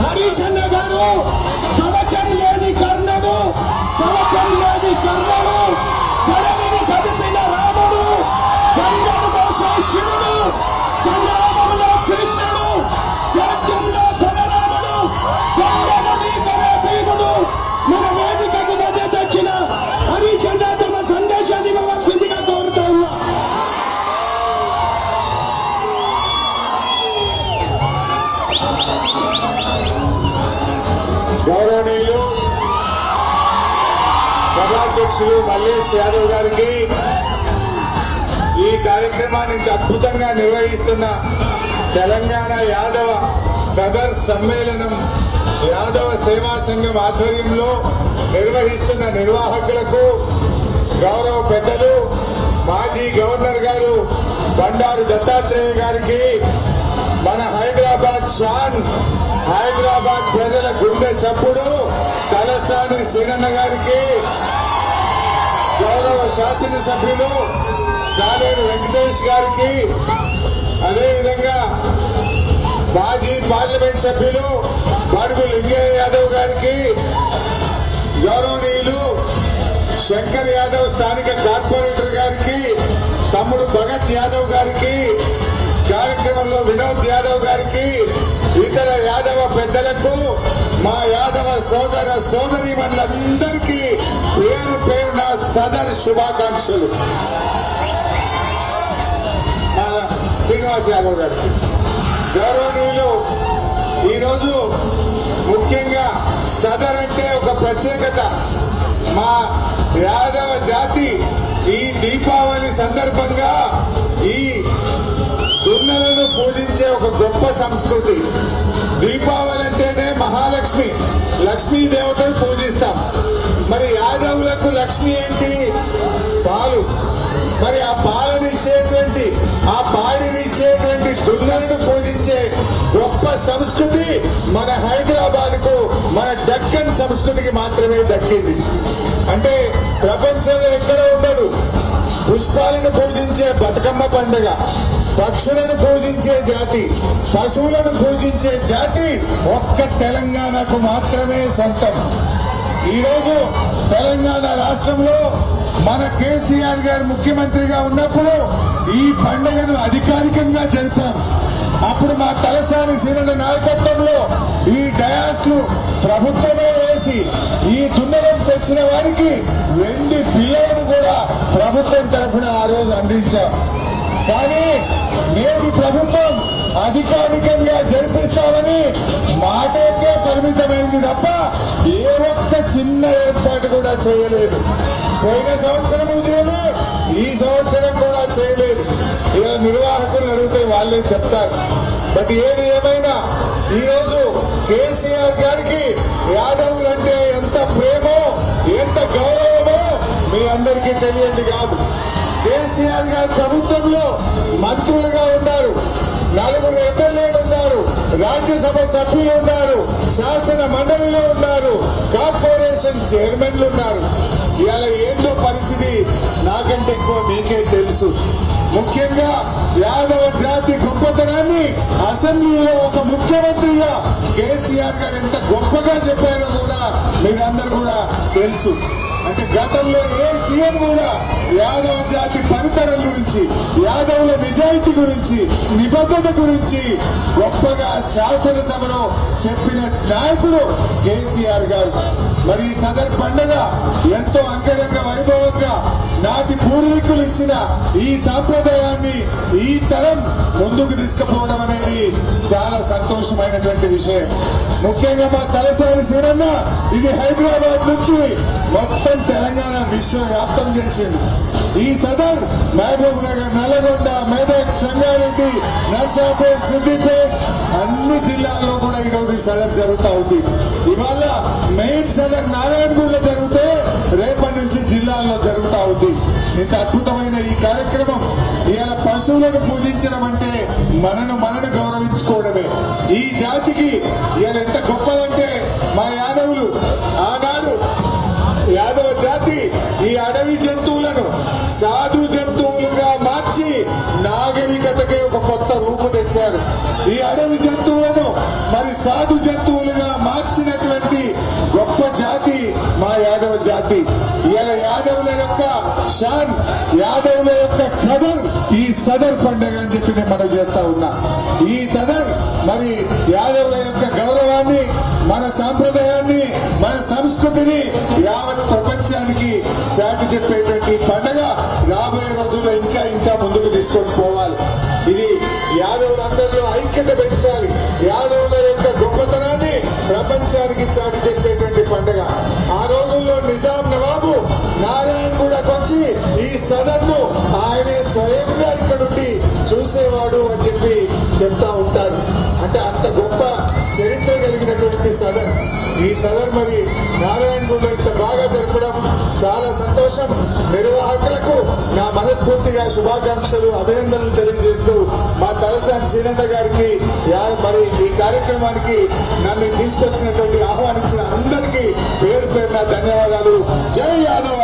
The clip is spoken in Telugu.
హరీష్ అన్న గారు సభాధ్యక్షులు మల్లేష్ యాదవ్ గారికి ఈ కార్యక్రమాన్ని అద్భుతంగా నిర్వహిస్తున్న తెలంగాణ యాదవ సదర్ సమ్మేళనం యాదవ సేవా సంఘం ఆధ్వర్యంలో నిర్వహిస్తున్న నిర్వాహకులకు గౌరవ పెద్దలు మాజీ గవర్నర్ గారు బండారు దత్తాత్రేయ గారికి మన హైదరాబాద్ షాన్ హైదరాబాద్ ప్రజల గుండె చప్పుడు తలసాని సీనన్న గారికి శాసనసభ్యులు చాలేరు వెంకటేష్ గారికి అదేవిధంగా మాజీ పార్లమెంట్ సభ్యులు బడుగు లింగయ్య యాదవ్ గారికి గౌరవనీయులు శంకర్ యాదవ్ స్థానిక కార్పొరేటర్ గారికి తమ్ముడు భగత్ యాదవ్ గారికి కార్యక్రమంలో వినోద్ యాదవ్ గారికి ఇతర యాదవ పెద్దలకు మా యాదవ సోదర సోదరి మండలం సదర్ శుభాకాంక్షలు. శ్రీనివాస్ యాదవ్ గారు గౌరవనీయులు ఈరోజు ముఖ్యంగా సదర్ అంటే ఒక ప్రత్యేకత. మా యాదవ జాతి ఈ దీపావళి సందర్భంగా ఈ దున్నలను పూజించే ఒక గొప్ప సంస్కృతి. దీపావళి అంటేనే మహాలక్ష్మి. లక్ష్మీ దేవతను పూజిస్తాం. మరి యాదవులకు లక్ష్మి ఏంటి? పాలు. మరి ఆ పాలను ఇచ్చేటువంటి ఆ పాడిని ఇచ్చేటువంటి దున్నలను పూజించే గొప్ప సంస్కృతి మన హైదరాబాద్కు మన దక్కన్ సంస్కృతికి మాత్రమే దక్కింది. అంటే ప్రపంచంలో ఎక్కడ ఉండదు. పుష్పాలను పూజించే బతుకమ్మ పండుగ. పక్షులను పూజించే జాతి పశువులను పూజించే జాతి ఒక్క తెలంగాణకు మాత్రమే సొంతం. ఈరోజు తెలంగాణ రాష్ట్రంలో మన కేసీఆర్ గారు ముఖ్యమంత్రిగా ఉన్నప్పుడు ఈ పండుగను అధికారికంగా జరిపాం. అప్పుడు మా తలసాని శ్రీరణ నాయకత్వంలో ఈ డయాస్లు ప్రభుత్వమే వేసి ఈ దున్నలను తెచ్చిన వారికి వెండి పిల్లలను కూడా ప్రభుత్వం తరఫున ఆ రోజు అందించాం. కానీ నేటి ప్రభుత్వం అధికారికంగా జరిపిస్తామని మాటకే పరిమితమైంది తప్ప ఏ ఒక్క చిన్న ఏర్పాటు కూడా చేయలేదు. పోయిన సంవత్సరం చేయలేదు ఈ సంవత్సరం కూడా చేయలేదు. ఇలా నిర్వాహకులు అడిగితే వాళ్ళే చెప్తారు. బట్ ఏది ఏమైనా ఈరోజు కేసీఆర్ గారికి యాదవులు అంటే ఎంత ప్రేమో ఎంత గౌరవమో మీ అందరికీ తెలియంది కాదు. కేసీఆర్ గారి ప్రభుత్వంలో మంత్రులుగా ఉన్నారు. నలుగురు ఎమ్మెల్యేలు ఉన్నారు. రాజ్యసభ సభ్యులు ఉన్నారు. శాసన మండలిలో ఉన్నారు. కార్పొరేషన్ చైర్మన్లు ఉన్నారు. ఇవాళ ఏందో పరిస్థితి నాకంటే ఎక్కువ మీకే తెలుసు. ముఖ్యంగా యాదవ జాతి గొప్పతనాన్ని అసెంబ్లీలో ఒక ముఖ్యమంత్రిగా కేసీఆర్ గారు ఎంత గొప్పగా చెప్పారో కూడా మీరందరూ కూడా తెలుసు. అంటే గతంలో ఏ సీఎం కూడా యాదవ జాతి పనితనం గురించి యాదవుల నిజాయితీ గురించి నిబద్ధత గురించి గొప్పగా శాసనసభలో చెప్పిన నాయకుడు కేసీఆర్ గారు. మరి ఈ సదర్ పండుగ ఎంతో అంగరంగ వైభవంగా నాటి పూర్వీకులు ఇచ్చిన ఈ సాంప్రదాయాన్ని ఈ తరం ముందుకు తీసుకుపోవడం అనేది చాలా సంతోషమైనటువంటి విషయం. ముఖ్యంగా మా తలసాని శ్రీరన్న ఇది హైదరాబాద్ నుంచి మొత్తం తెలంగాణ విశ్వవ్యాప్తం చేసిండు. ఈ సదర్ మహబూబ్ నగర్ నల్లగొండ మెదక్ సంగారెడ్డి నర్సాపేట్ సిద్దిపేట్ అన్ని జిల్లాల్లో కూడా ఈ రోజు ఈ సదర్ జరుగుతూ ఉంది. ఇవాళ మెయిన్ సదర్ నారాయణ ఇంత అద్భుతమైన ఈ కార్యక్రమం. ఇవాళ పశువులను పూజించడం అంటే మనను మనను గౌరవించుకోవడమే. ఈ జాతికి ఇవాళ ఎంత గొప్పదంటే మా యాదవులు ఆనాడు యాదవ జాతి ఈ అడవి జంతువులను సాధు జంతువులుగా మార్చి నాగరికతకి ఒక కొత్త రూపు తెచ్చారు. ఈ అడవి జంతువులను మరి సాధు యాదవ జాతి. ఇలా యాదవుల యొక్క షాన్ యాదవుల యొక్క కథల్ ఈ సదర్ పండుగ అని చెప్పి నేను మనం చేస్తా ఉన్నా. ఈ సదర్ మరి యాదవుల యొక్క గౌరవాన్ని మన సాంప్రదాయాన్ని మన సంస్కృతిని యావత్ ప్రపంచానికి చాటి చెప్పేటువంటి పండుగ రాబోయే రోజుల్లో ఇంకా ఇంకా ముందుకు తీసుకొని పోవాలి. ఇది యాదవులందరిలో ఐక్యత పెంచాలి. యాదవుల యొక్క గొప్పతనాన్ని ప్రపంచానికి చాటి చెప్పేటువంటి పండుగ. నిజాం నవాబు నారాయణ కూడా వచ్చి ఈ సదన్ను ఆయనే స్వయంగా ఇక్కడ నుండి చూసేవాడు అని చెప్పి చెప్తా ఉంటారు. అంటే అంత గొప్ప చరిత్ర కలిగినటువంటి సదన్. ఈ సదన్ మరి నారాయణ కోసం నిర్వాహకులకు నా మనస్ఫూర్తిగా శుభాకాంక్షలు అభినందనలు తెలియజేస్తూ మా తలసాని శ్రీనంద గారికి మరి ఈ కార్యక్రమానికి నన్ను తీసుకొచ్చినటువంటి ఆహ్వానించిన అందరికీ పేరు పేరున ధన్యవాదాలు. జై యాదవ!